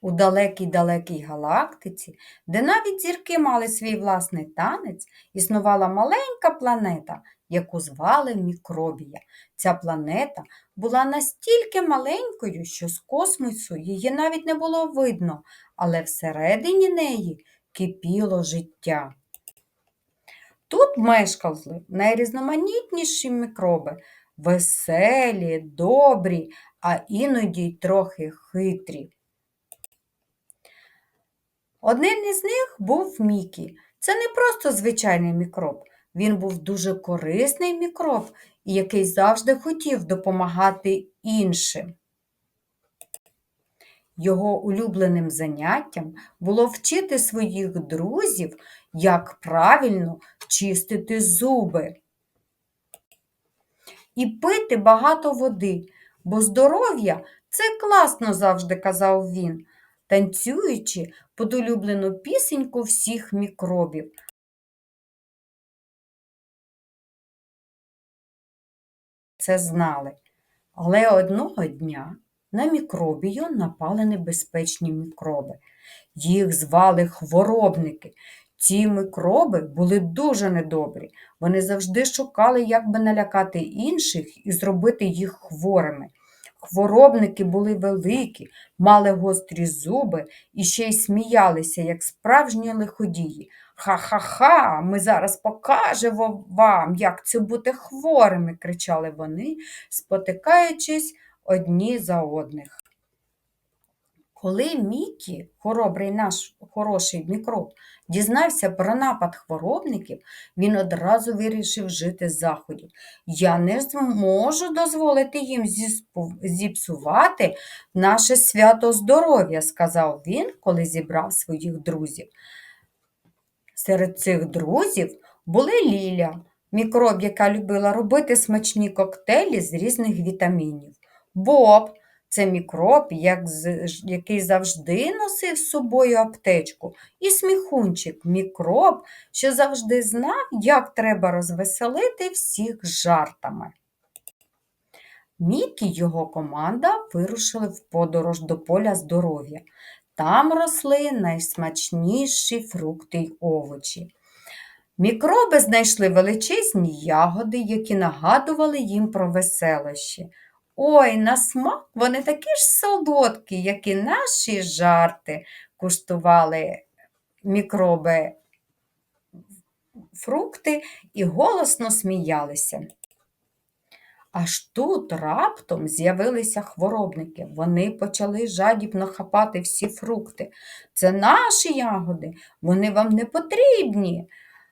У далекій далекій галактиці, де навіть зірки мали свій власний танець, існувала маленька планета, яку звали Мікробія. Ця планета була настільки маленькою, що з космосу її навіть не було видно, але всередині неї кипіло життя. Тут мешкали найрізноманітніші мікроби, веселі, добрі, а іноді й трохи хитрі. Один із них був Мікі. Це не просто звичайний мікроб. Він був дуже корисний мікроб, який завжди хотів допомагати іншим. Його улюбленим заняттям було вчити своїх друзів, як правильно чистити зуби і пити багато води, бо здоров'я це класно завжди казав він, танцюючи під улюблену пісеньку всіх мікробів. Це знали. Але одного дня на мікробію напали небезпечні мікроби. Їх звали хворобники. Ці мікроби були дуже недобрі. Вони завжди шукали, як би налякати інших і зробити їх хворими. Хворобники були великі, мали гострі зуби і ще й сміялися, як справжні лиходії. Ха-ха-ха, ми зараз покажемо вам, як це бути хворими, кричали вони, спотикаючись одні за одних. Коли Мікі, хоробрий наш хороший мікроб, дізнався про напад хворобників, він одразу вирішив жити заходів. Я не зможу дозволити їм зіпсувати наше свято здоров'я, сказав він, коли зібрав своїх друзів. Серед цих друзів були Ліля, мікроб, яка любила робити смачні коктейлі з різних вітамінів. Боб, це мікроб, як, який завжди носив з собою аптечку, і сміхунчик мікроб, що завжди знав, як треба розвеселити всіх жартами. Мікі й його команда вирушили в подорож до поля здоров'я. Там росли найсмачніші фрукти й овочі. Мікроби знайшли величезні ягоди, які нагадували їм про веселощі. Ой, на смак вони такі ж солодкі, як і наші жарти, куштували мікроби фрукти і голосно сміялися. Аж тут раптом з'явилися хворобники. Вони почали жадібно хапати всі фрукти. Це наші ягоди, вони вам не потрібні.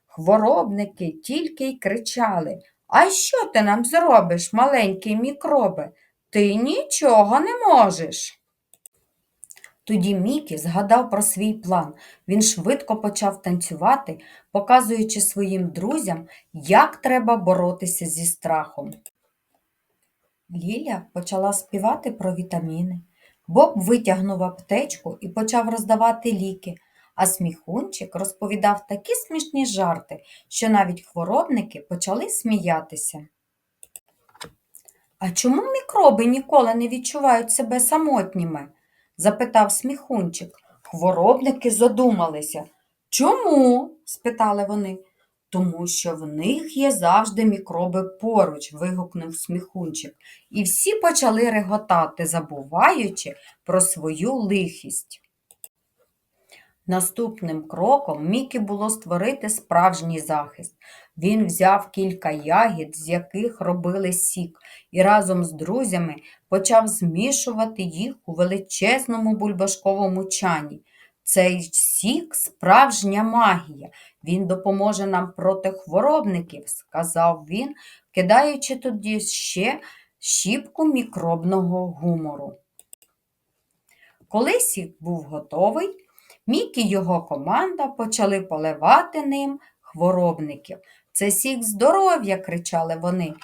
Хворобники тільки й кричали А що ти нам зробиш, маленький мікроби? Ти нічого не можеш. Тоді Мікі згадав про свій план. Він швидко почав танцювати, показуючи своїм друзям, як треба боротися зі страхом. Ліля почала співати про вітаміни. Боб витягнув аптечку і почав роздавати ліки, а сміхунчик розповідав такі смішні жарти, що навіть хворобники почали сміятися. А чому мікроби ніколи не відчувають себе самотніми? запитав сміхунчик. Хворобники задумалися. Чому? спитали вони. Тому що в них є завжди мікроби поруч, вигукнув сміхунчик, і всі почали реготати, забуваючи про свою лихість. Наступним кроком Мікі було створити справжній захист. Він взяв кілька ягід, з яких робили сік, і разом з друзями почав змішувати їх у величезному бульбашковому чані. Цей сік справжня магія. Він допоможе нам проти хворобників, сказав він, кидаючи тоді ще щіпку мікробного гумору. Коли сік був готовий, Мік і його команда почали поливати ним хворобників. Це сік здоров'я, кричали вони.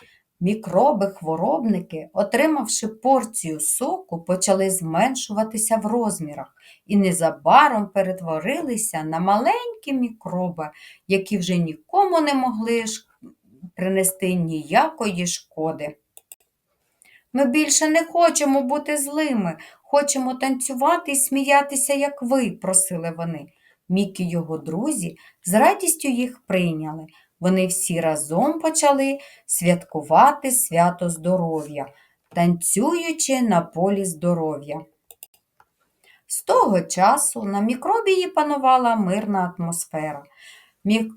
Мікроби-хворобники, отримавши порцію соку, почали зменшуватися в розмірах і незабаром перетворилися на маленькі мікроби, які вже нікому не могли принести ніякої шкоди. Ми більше не хочемо бути злими, хочемо танцювати і сміятися, як ви, просили вони. Мікі й його друзі з радістю їх прийняли. Вони всі разом почали святкувати свято здоров'я, танцюючи на полі здоров'я. З того часу на мікробії панувала мирна атмосфера.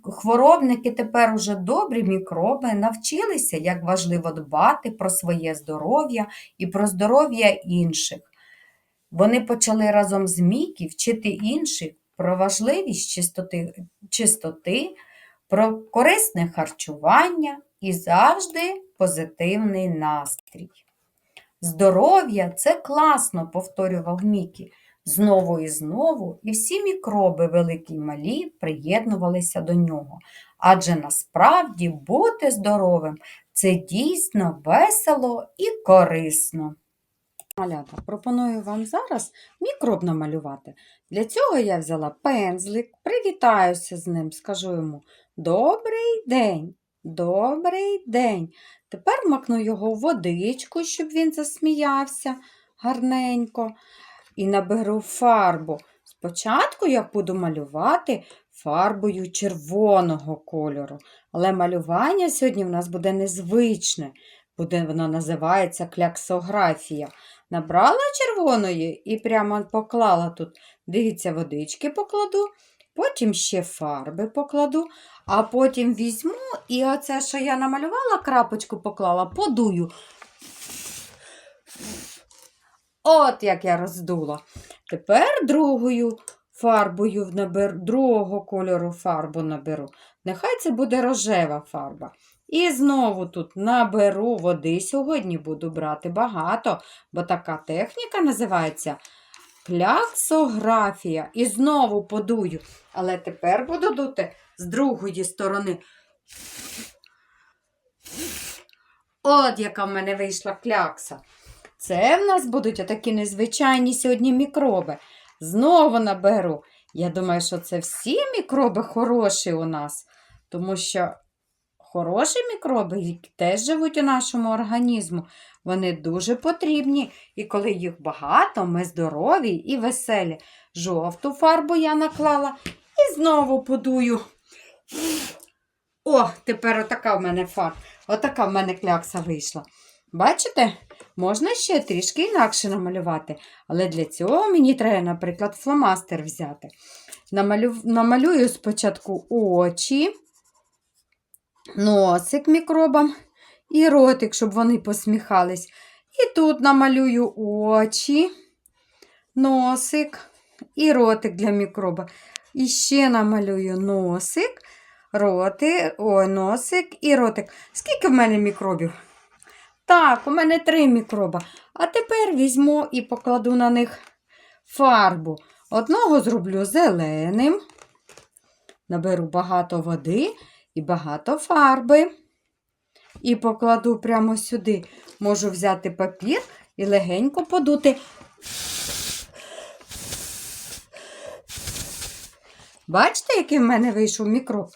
Хворобники тепер уже добрі мікроби навчилися, як важливо дбати про своє здоров'я і про здоров'я інших. Вони почали разом з Мікі вчити інших про важливість чистоти, чистоти, про корисне харчування і завжди позитивний настрій. Здоров'я це класно, повторював Мікі. Знову і знову, і всі мікроби, великі й малі, приєднувалися до нього. Адже насправді бути здоровим це дійсно весело і корисно. Малята, пропоную вам зараз мікроб намалювати. Для цього я взяла пензлик, привітаюся з ним, скажу йому Добрий день, добрий день. Тепер макну його в водичку, щоб він засміявся гарненько. І наберу фарбу. Спочатку я буду малювати фарбою червоного кольору. Але малювання сьогодні в нас буде незвичне. Буде, воно називається кляксографія. Набрала червоної і прямо поклала тут. Дивіться, водички покладу, потім ще фарби покладу, а потім візьму і оце, що я намалювала, крапочку поклала, подую. От як я роздула. Тепер другою фарбою наберу, другого кольору фарбу наберу. Нехай це буде рожева фарба. І знову тут наберу води. Сьогодні буду брати багато, бо така техніка називається кляксографія. І знову подую. Але тепер буду дути з другої сторони. От яка в мене вийшла клякса. Це в нас будуть отакі незвичайні сьогодні мікроби. Знову наберу. Я думаю, що це всі мікроби хороші у нас, тому що хороші мікроби, які теж живуть у нашому організму, вони дуже потрібні. І коли їх багато, ми здорові і веселі. Жовту фарбу я наклала і знову подую. О, тепер отака в мене фарба. Отака в мене клякса вийшла. Бачите? Можна ще трішки інакше намалювати, але для цього мені треба, наприклад, фломастер взяти. Намалю... Намалюю спочатку очі, носик мікробам і ротик, щоб вони посміхались. І тут намалюю очі, носик і ротик для мікроба. І ще намалюю носик, ротик, ой, носик і ротик. Скільки в мене мікробів? Так, у мене три мікроба. А тепер візьму і покладу на них фарбу. Одного зроблю зеленим, наберу багато води і багато фарби. І покладу прямо сюди. Можу взяти папір і легенько подути. Бачите, який в мене вийшов мікроб?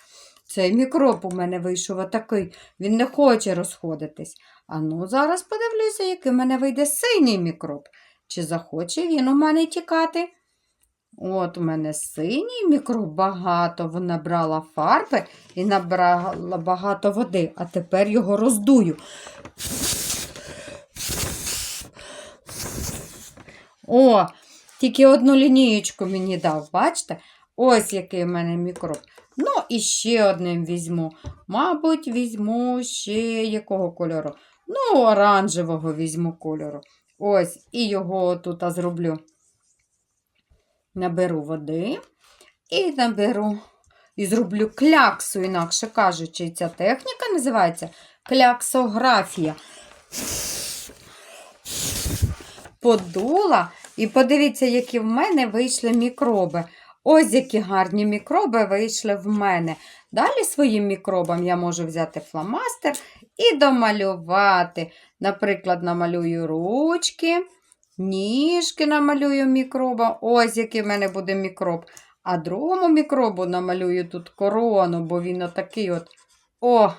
Цей мікроб у мене вийшов отакий. Він не хоче розходитись. А ну, зараз подивлюся, який в мене вийде синій мікроб. Чи захоче він у мене тікати? От у мене синій мікроб багато Вона набрала фарби і набрала багато води, а тепер його роздую. О, тільки одну лінієчку мені дав, бачите? Ось який в мене мікроб. Ну, і ще одним візьму. Мабуть, візьму ще якого кольору? Ну, оранжевого візьму кольору. Ось, і його тут зроблю. Наберу води і наберу і зроблю кляксу, інакше кажучи, ця техніка називається кляксографія. Подула, і подивіться, які в мене вийшли мікроби. Ось які гарні мікроби вийшли в мене. Далі своїм мікробам я можу взяти фломастер і домалювати. Наприклад, намалюю ручки, ніжки намалюю мікроба. Ось який в мене буде мікроб. А другому мікробу намалюю тут корону, бо він отакий от. О,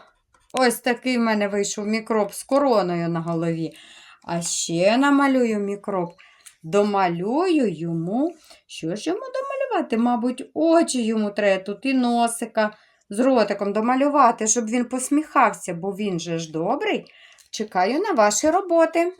ось такий в мене вийшов мікроб з короною на голові. А ще намалюю мікроб. Домалюю йому. Що ж йому домалювати? Мабуть, очі йому треба тут і носика з ротиком домалювати, щоб він посміхався, бо він же ж добрий. Чекаю на ваші роботи.